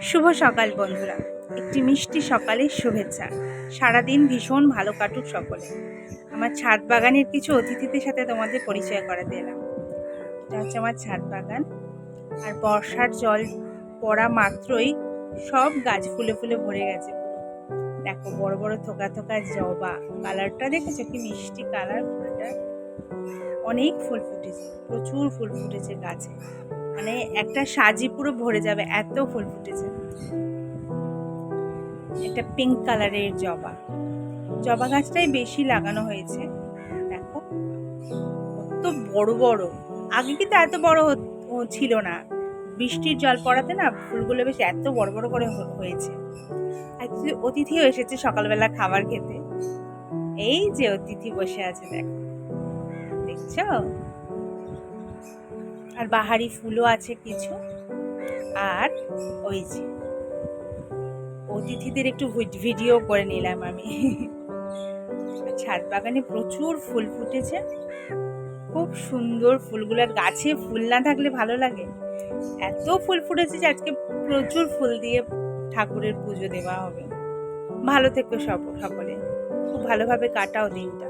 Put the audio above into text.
শুভ সকাল, বন্ধুরা। একটি মিষ্টি সকালের শুভেচ্ছা। সারাদিন ভীষণ ভালো কাটুক সকলে। আমার ছাদ বাগানের কিছু অতিথিদের সাথে তোমাদের পরিচয় করাতে এলাম। এটা হচ্ছে আমার ছাদ বাগান। আর বর্ষার জল পড়া মাত্রই সব গাছ ফুলে ফুলে ভরে গেছে। দেখো, বড় বড় থোকা থোকা জবা কালারটা দেখেছ? কি মিষ্টি কালার ফুলটা। অনেক ফুল ফুটেছে, প্রচুর ফুল ফুটেছে গাছে। মানে একটা সাজি পুরো ভরে যাবে, এত ফুল ফুটেছে। একটা পিঙ্ক কালারের জবা। জবা গাছটাই বেশি লাগানো হয়েছে। দেখো, কত বড় বড়। আগে কিন্তু এত বড় ছিল না। বৃষ্টির জল পড়াতে না ফুলগুলো বেশ এত বড় বড় করে হয়েছে। আজকে অতিথিও এসেছে সকালবেলা খাবার খেতে। এই যে অতিথি বসে আছে, দেখো। দেখছ? আর বাহারি ফুলও আছে কিছু। আর ওই যে অতিথিদের একটু ভিড- ভিডিও করে নিলাম আমি। ছাদ বাগানে প্রচুর ফুল ফুটেছে। খুব সুন্দর ফুলগুলো। আর গাছে ফুল না থাকলে ভালো লাগে। এত ফুল ফুটেছে যে আজকে প্রচুর ফুল দিয়ে ঠাকুরের পুজো দেওয়া হবে। ভালো থেকো সব, সকলে। খুব ভালোভাবে কাটাও দিনটা।